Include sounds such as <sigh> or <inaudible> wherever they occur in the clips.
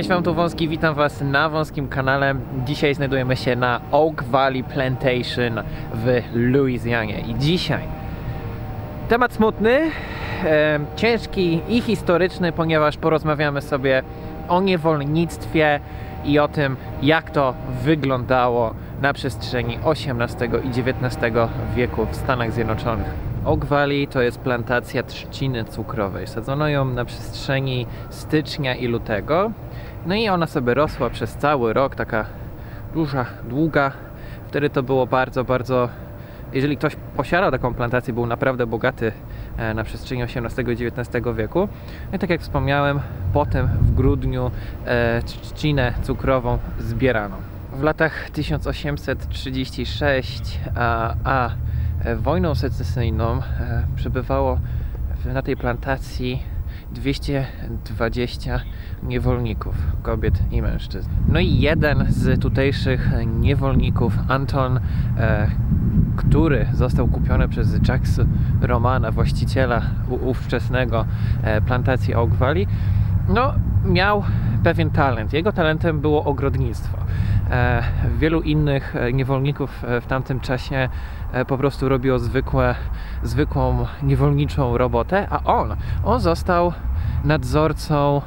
Cześć, wam tu Wąski, witam was na Wąskim kanale. Dzisiaj znajdujemy się na Oak Valley Plantation w Luizjanie i dzisiaj temat smutny, e, ciężki i historyczny, ponieważ porozmawiamy sobie o niewolnictwie i o tym, jak to wyglądało na przestrzeni XVIII i XIX wieku w Stanach Zjednoczonych. Valley to jest plantacja trzciny cukrowej. Sadzono ją na przestrzeni stycznia i lutego. No i ona sobie rosła przez cały rok, taka duża, długa. Wtedy to było bardzo, bardzo. Jeżeli ktoś posiadał taką plantację, był naprawdę bogaty e, na przestrzeni XVIII i XIX wieku. No i tak jak wspomniałem, potem w grudniu e, trzcinę cukrową zbierano. W latach 1836 a, a wojną secesyjną e, przebywało na tej plantacji 220 niewolników, kobiet i mężczyzn. No i jeden z tutejszych niewolników, Anton, e, który został kupiony przez Jacques Romana, właściciela ówczesnego e, plantacji Oak Valley, no, miał pewien talent. Jego talentem było ogrodnictwo. E, wielu innych e, niewolników e, w tamtym czasie po prostu robiło zwykłe, zwykłą niewolniczą robotę, a on, on został nadzorcą,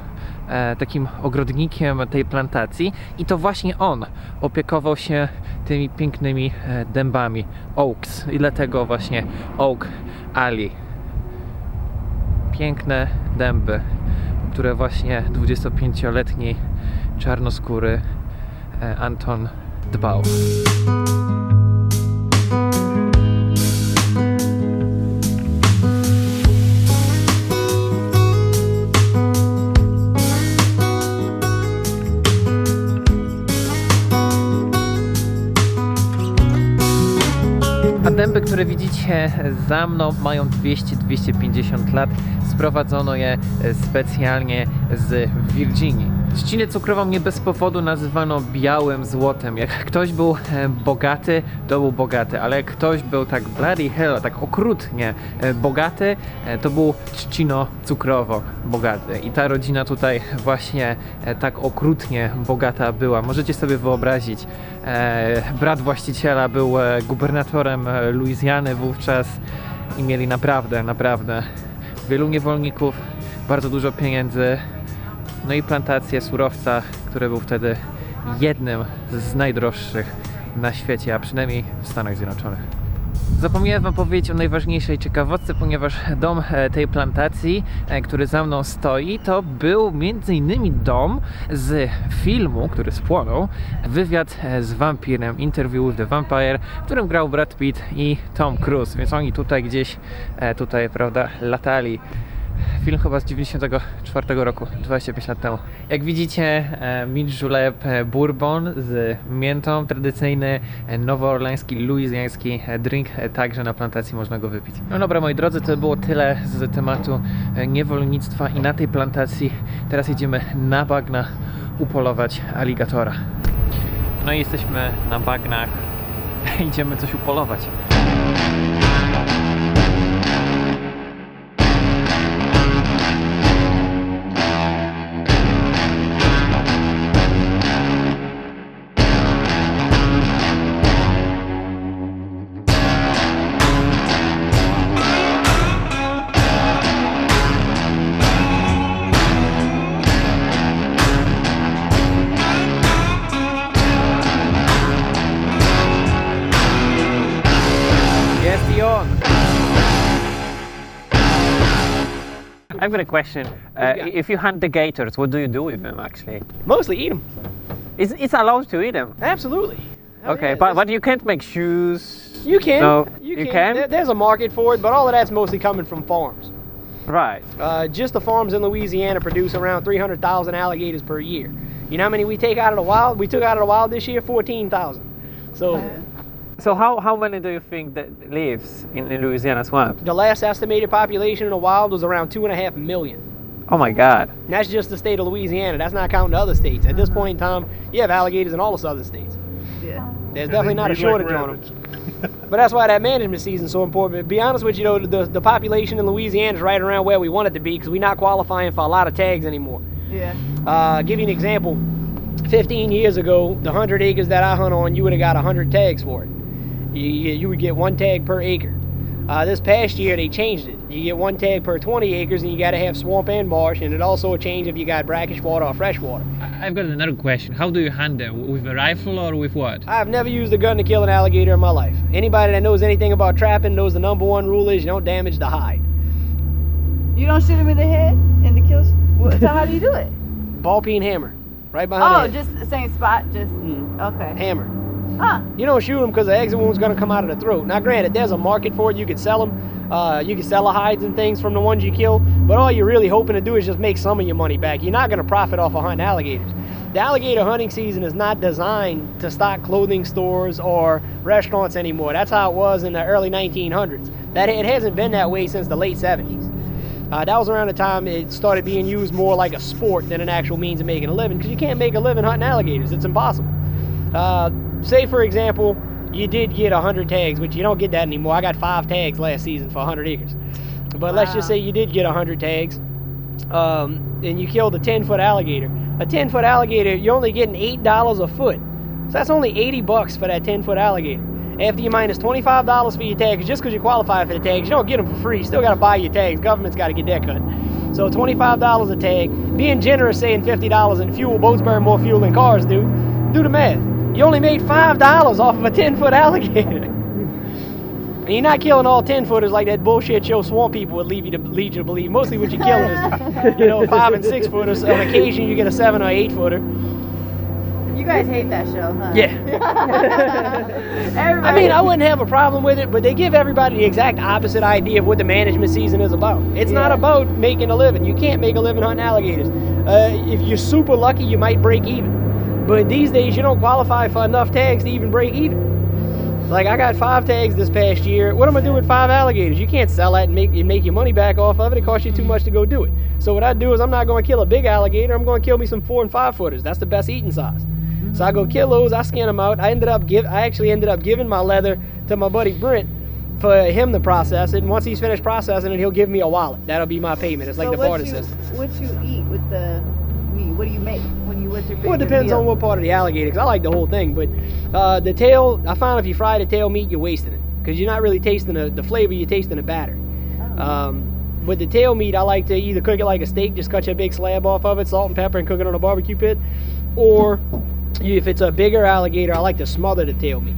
takim ogrodnikiem tej plantacji i to właśnie on opiekował się tymi pięknymi dębami Oaks i dlatego właśnie Oak Alley. Piękne dęby, które właśnie 25-letni czarnoskóry Anton dbał. Dęby, które widzicie za mną, mają 200-250 lat. Sprowadzono je e, specjalnie z Virginii. Trzcinę cukrową nie bez powodu nazywano białym złotem. Jak ktoś był e, bogaty, to był bogaty, ale jak ktoś był tak bloody hell, tak okrutnie e, bogaty, e, to był trzcino cukrowo bogaty. I ta rodzina tutaj właśnie tak okrutnie bogata była. Możecie sobie wyobrazić, brat właściciela był gubernatorem Luizjany wówczas i mieli naprawdę, naprawdę wielu niewolników, bardzo dużo pieniędzy, no i plantację surowca, który był wtedy jednym z najdroższych na świecie, a przynajmniej w Stanach Zjednoczonych. Zapomniałem Wam powiedzieć o najważniejszej ciekawostce, ponieważ dom e, tej plantacji, e, który za mną stoi, to był innymi dom z filmu, który spłonął, wywiad e, z wampirem, Interview with the Vampire, w którym grał Brad Pitt i Tom Cruise, więc oni tutaj gdzieś, tutaj, prawda, latali. Film chyba z 94 roku, 25 lat temu. Jak widzicie, e, Mint Julep e, Bourbon z miętą, tradycyjny e, nowoorleański, luizjański drink, także na plantacji można go wypić. No dobra, moi drodzy, to było tyle z tematu niewolnictwa i na tej plantacji teraz idziemy na bagna upolować aligatora. No i jesteśmy na bagnach, <laughs> idziemy coś upolować. I've got a question. Uh, if you hunt the gators, what do you do with them actually? Mostly eat them. It's, it's allowed to eat them. Absolutely. Hell Okay, yeah, but, but you can't make shoes. you can. No, you you can. can? There's a market for it, but all of that's mostly coming from farms. Right. Uh, just the farms in Louisiana produce around 300,000 alligators per year. You know how many we take out of the wild? We took out of the wild this year 14,000. So So how, how many do you think that lives in, in Louisiana swamp? the last estimated population in the wild was around two and a half million. Oh my god. And that's just the state of Louisiana. That's not counting the other states. At this point in time, you have alligators in all the southern states. Yeah. There's definitely not a shortage on them. <laughs> But that's why that management season's so important. To be honest with you, though, the, the population in Louisiana is right around where we want it to be because we're not qualifying for a lot of tags anymore. Yeah. Uh, give you an example. 15 years ago, the 100 acres that I hunt on, you would have got 100 tags for it. You, you you would get one tag per acre. Uh, this past year, they changed it. You get one tag per 20 acres, and you got to have swamp and marsh, and it also a change if you got brackish water or fresh water. I- I've got another question. How do you hunt them? With a rifle or with what? I've never used a gun to kill an alligator in my life. Anybody that knows anything about trapping knows the number one rule is you don't damage the hide. You don't shoot him in the head and the kills. So how do you do it? <laughs> Ball peen hammer, right Oh, behind the head. just the same spot. Just Mm, okay. hammer. Huh. You don't shoot them because the exit wound's gonna come out of the throat. Now, granted, there's a market for it. You could sell them. Uh, you can sell the hides and things from the ones you kill. But all you're really hoping to do is just make some of your money back. You're not gonna profit off of hunting alligators. The alligator hunting season is not designed to stock clothing stores or restaurants anymore. That's how it was in the early 1900s. That it hasn't been that way since the late 70s. Uh, that was around the time it started being used more like a sport than an actual means of making a living. Because you can't make a living hunting alligators; it's impossible. Uh, say, for example, you did get 100 tags, which you don't get that anymore. I got five tags last season for 100 acres. But let's just say you did get 100 tags, um, and you killed a 10 foot alligator. A 10 foot alligator, you're only getting $8 a foot. So that's only 80 bucks for that 10 foot alligator. After you minus $25 for your tags, just because you qualify for the tags, you don't get them for free. You still got to buy your tags. Government's got to get that cut. So $25 a tag. Being generous, saying $50 in fuel. Boats burn more fuel than cars do. Do the math. You only made $5 off of a 10 foot alligator. And you're not killing all 10 footers like that bullshit show swamp people would lead you to lead you to believe. Mostly what you're killing is, you know, five and six footers. On occasion, you get a seven or eight footer. You guys hate that show, huh? Yeah. <laughs> I mean, I wouldn't have a problem with it, but they give everybody the exact opposite idea of what the management season is about. It's not about making a living. You can't make a living hunting alligators. Uh, if you're super lucky, you might break even. But these days, you don't qualify for enough tags to even break even. Like I got five tags this past year. What am I do with five alligators? You can't sell that and make and make your money back off of it. It costs you too much to go do it. So what I do is I'm not going to kill a big alligator. I'm going to kill me some four and five footers. That's the best eating size. So I go kill those. I skin them out. I ended up give. I actually ended up giving my leather to my buddy Brent for him to process it. And once he's finished processing it, he'll give me a wallet. That'll be my payment. It's like so the what barter you, system. What you eat with the What do you make when you what's your Well, it depends meal? on what part of the alligator. Cause I like the whole thing, but uh, the tail. I found if you fry the tail meat, you're wasting it. Cause you're not really tasting the, the flavor. You're tasting the batter. Oh. Um, with the tail meat, I like to either cook it like a steak, just cut you a big slab off of it, salt and pepper, and cook it on a barbecue pit, or if it's a bigger alligator, I like to smother the tail meat.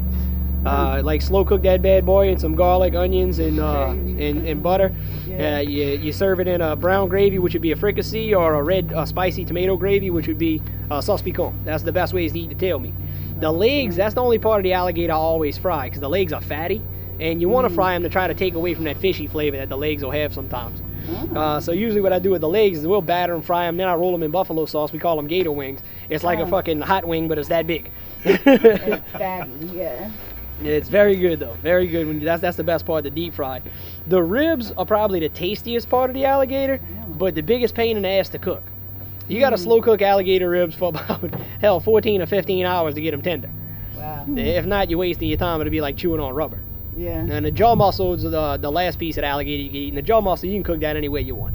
Uh, like slow cook that bad boy in some garlic, onions, and uh, and, and butter. Yeah. Uh, you, you serve it in a brown gravy, which would be a fricassee, or a red uh, spicy tomato gravy, which would be uh, sauce piquant. That's the best ways to eat the tail meat. The legs, that's the only part of the alligator I always fry, because the legs are fatty, and you want to fry them to try to take away from that fishy flavor that the legs will have sometimes. Uh, so usually what I do with the legs is we'll batter them, fry them, then I roll them in buffalo sauce. We call them gator wings. It's like a Oh. fucking hot wing, but it's that big. It's <laughs> fatty, yeah. It's very good though, very good. When that's that's the best part, the deep fry. The ribs are probably the tastiest part of the alligator, but the biggest pain in the ass to cook. You got to mm. slow cook alligator ribs for about <laughs> hell 14 or 15 hours to get them tender. Wow. If not, you're wasting your time. It'll be like chewing on rubber. Yeah. And the jaw muscle is the, the last piece of the alligator you can eat. And the jaw muscle, you can cook that any way you want.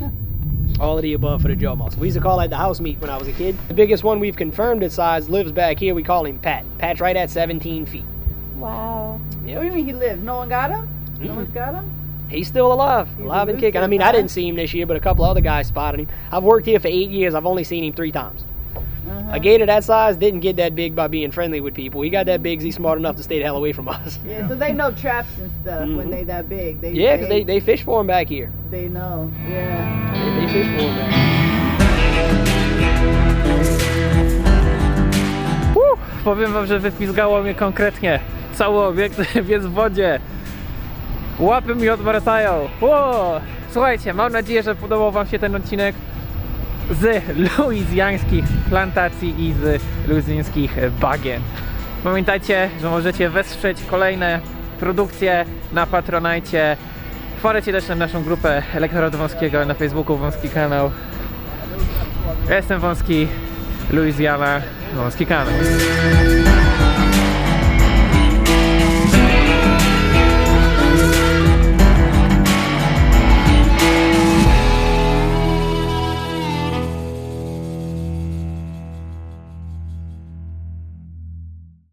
<laughs> All of the above for the jaw muscle. We used to call that the house meat when I was a kid. The biggest one we've confirmed its size lives back here. We call him Pat. Pat's right at 17 feet. Wow. Yep. What do you mean he lived? No one got him? No Mm-mm. one's got him? He's still alive, He's alive and kicking. I mean, I didn't see him this year, but a couple other guys spotted him. I've worked here for eight years. I've only seen him three times. Uh-huh. A gator that size didn't get that big by being friendly with people. He got that big 'cause he's smart enough to stay the hell away from us. Yeah, so they know traps and stuff when Mhm. they that big. They, Yeah, 'cause they, they fish for him back here. they know. Yeah. They, they fish for him back here. Powiem wam, że wypizgało mnie konkretnie. Cały obiekt jest <laughs> w wodzie. Łapy mi odwracają. Ło! Słuchajcie, mam nadzieję, że podobał wam się ten odcinek z luizjańskich plantacji i z luizjańskich bagien. Pamiętajcie, że możecie wesprzeć kolejne produkcje na Patronajcie. Wpadajcie też na naszą grupę Elektoratu Wąskiego na Facebooku, Wąski Kanał. Ja jestem Wąski, Luizjana, Wąski Kanał.